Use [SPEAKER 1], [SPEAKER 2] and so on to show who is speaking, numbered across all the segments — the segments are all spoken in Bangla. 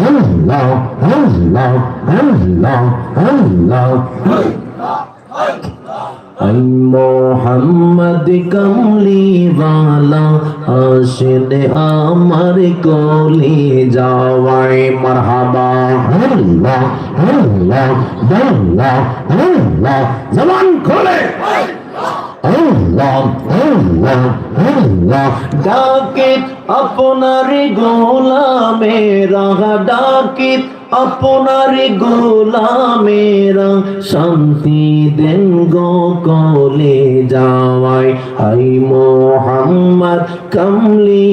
[SPEAKER 1] আল্লাহ আল্লাহ আল্লাহ আল্লাহ আই মোহাম্মদ কমলি वाला আশিদ আমার কোলি যাওয়াই মারহাবা আল্লাহ আল্লাহ আল্লাহ আল্লাহ জবান খোলে আল্লাহ আল্লাহ আল্লাহ ডাকে আপনার গোলামেরা ডাকে আপনার গোলামেরা শান্তি দেন গো কলে যাওয়াই আই মোহাম্মদ কমলি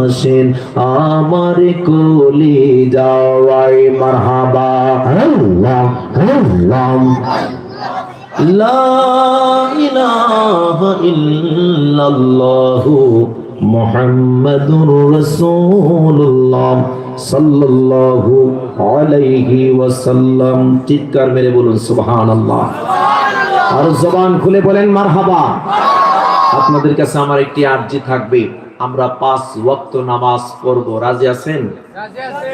[SPEAKER 1] আসেন আমার কোলে যাওয়াই মারহাবা আল্লাহ আল্লাহ لا إله إلا الله মোহাম্মদুর রসুল্লাহ সাল্লাল্লাহু আলাইহি ওয়াসাল্লাম। চিৎকার মেরে বলুন সুবহানাল্লাহ। আর জবান খুলে বলেন মারহাবা। আপনাদের কাছে আমার একটি আরজি থাকবে। আমরা পাঁচ ওয়াক্ত নামাজ পড়ব। রাজি আছেন?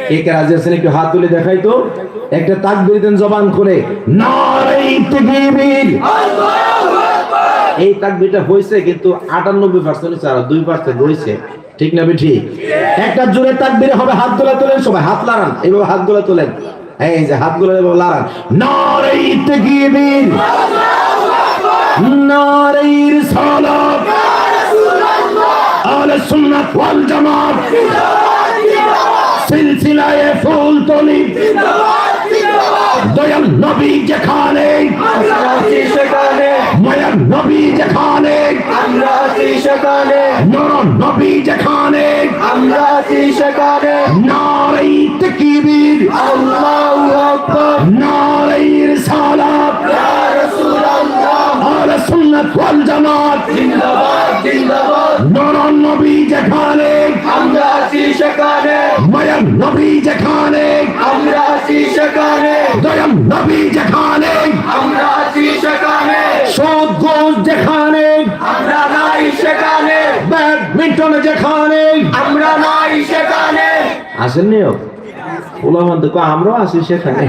[SPEAKER 1] কে কে রাজি আছেন? একটু হাত তুলে দেখাই তো। একটা তাকবীর দেন জবান খুলে। নারাই তাকবীর। আল্লাহ এই তাকবীরটা হয়েছে কিন্তু আটানব্বই পার্সেন্ট আর দুই পার্সেন্ট রয়েছে ঠিক না ঠিক একটা জোরে তাকবীর হবে, হাত তোলা তোলেন সবাই, হাত লাগান এইভাবে হাতগুলা তোলেন। এই যে হাতগুলা লাগান নারাই তাকবীর। তলি দয়াল নবী যেখানে যেখানে নারাই তাকবীর। নারাই রিসালাত আহলে সুন্নাত ওয়াল জামাত। নর নবী যেখানে মায়ার নবী যেখানে দয়াল নবী যেখানে সদগোজ যেখানে। পোলাপান তো কয়, আমরাও আসি সেখানে।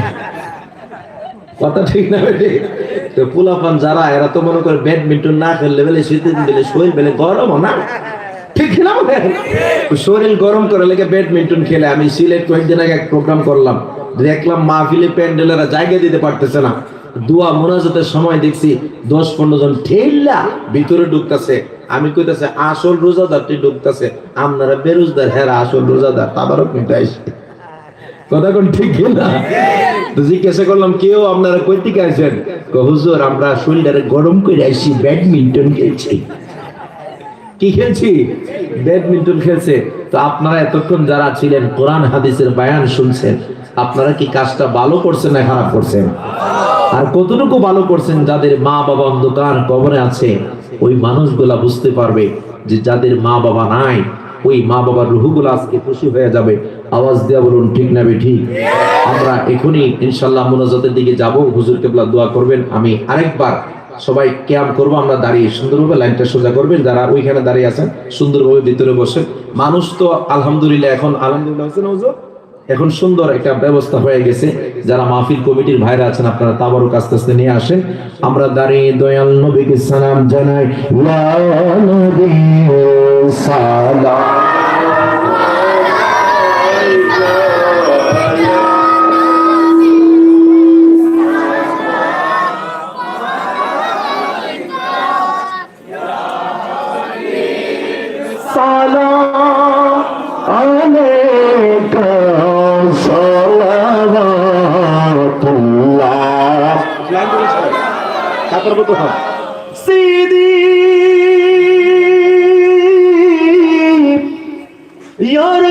[SPEAKER 1] কথা ঠিক না তো পোলাপান যারা এরা তো মনে করে ব্যাডমিন্টন না খেললে বেলে শীতের বেলে শরীর বেলে গরম না? ঠিক না শরীর গরম করে লেগে ব্যাডমিন্টন খেলে। আমি সিলেট কয়েকদিন আগে এক প্রোগ্রাম করলাম। দেখলাম মাহফিলে প্যান্ডেলেরা জায়গা দিতে পারতেছে না। দোয়া মোনাজাতের সময় দেখছি দশ পনেরো জন ঠেললা ভিতরে ঢুকতেছে। আমি কইতাছে, আসল রোজাদারটি ঢুকতেছে, আপনারা বেরোজদার হেরা আসল রোজাদার তাবারও কিন্তু আপনারা কি এতক্ষণ যারা ছিলেন, কোরআন, হাদিসের বায়ান শুনছেন, আপনারা কি কাজটা ভালো করছেন না খারাপ করছেন? আর কতটুকু ভালো করছেন যাদের মা বাবা অন্ধকার কবরে আছে ওই মানুষগুলা বুঝতে পারবে যে যাদের মা বাবা নাই, ওই মা বাবার রুহুগুলো আজকে খুশি হয়ে যাবে। আওয়াজ দেওয়া বলুন, ঠিক না ঠিক? আমরা এখনই ইনশাল্লাহ মোনাজাতের দিকে যাব। হুজুর কেবলা দোয়া করবেন। আমি আরেকবার সবাই ক্যাম করব। আমরা দাঁড়িয়ে সুন্দরভাবে লাইনটা সোজা করবেন। যারা ওইখানে দাঁড়িয়ে আছেন, সুন্দরভাবে ভিতরে বসেন। মানুষ তো আলহামদুলিল্লাহ এখন, আলহামদুলিল্লাহ হচ্ছে না হুজুর? এখন সুন্দর একটা ব্যবস্থা হয়ে গেছে। যারা মাহফিল কমিটির ভাইরা আছেন, আপনারা তাবারু আস্তে আস্তে নিয়ে আসেন। আমরা দাঁড়িয়ে দয়াল নবীকে সালাম জানাই। তারপর হবে সিদি। ইয়ার